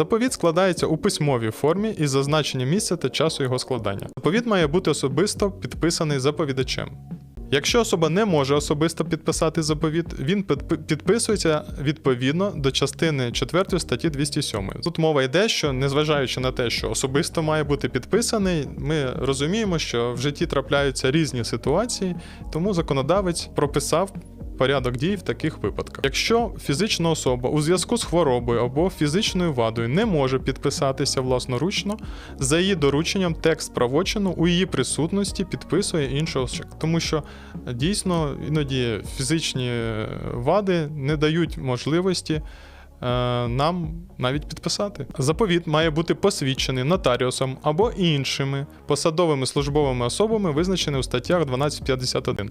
Заповіт складається у письмовій формі із зазначенням місця та часу його складання. Заповіт має бути особисто підписаний заповідачем. Якщо особа не може особисто підписати заповіт, він підписується відповідно до частини 4 статті 207. Тут мова йде, що незважаючи на те, що особисто має бути підписаний, ми розуміємо, що в житті трапляються різні ситуації, тому законодавець прописав порядок дій в таких випадках. Якщо фізична особа у зв'язку з хворобою або фізичною вадою не може підписатися власноручно, за її дорученням текст правочину у її присутності підписує інший особа. Тому що дійсно іноді фізичні е, вади не дають можливості. Е, Нам навіть підписати. Заповіт має бути посвідчений нотаріусом або іншими посадовими службовими особами, визначені у статтях 1251.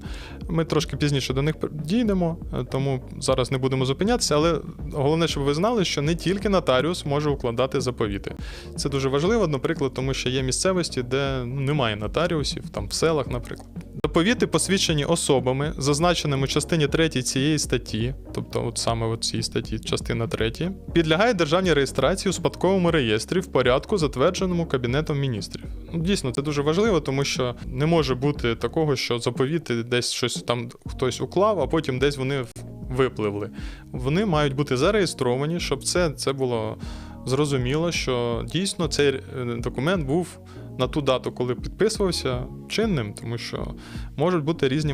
Ми трошки пізніше до них дійдемо, е, тому зараз не будемо зупинятися. Але головне, щоб ви знали, що не тільки нотаріус може укладати заповіти. Це дуже важливо, наприклад, тому що є місцевості, де немає нотаріусів, там в селах, наприклад. Заповіти посвідчені особами, зазначеними у частині 3 цієї статті, тобто от саме в цій статті, частина 3, підлягають державній реєстрації у спадковому реєстрі в порядку, затвердженому Кабінетом міністрів. Ну, дійсно, це дуже важливо, тому що не може бути такого, що заповіти десь щось там хтось уклав, а потім десь вони випливли. Вони мають бути зареєстровані, щоб це, це було зрозуміло, що дійсно цей е, документ був на ту дату, коли підписувався, чинним, тому що можуть бути різні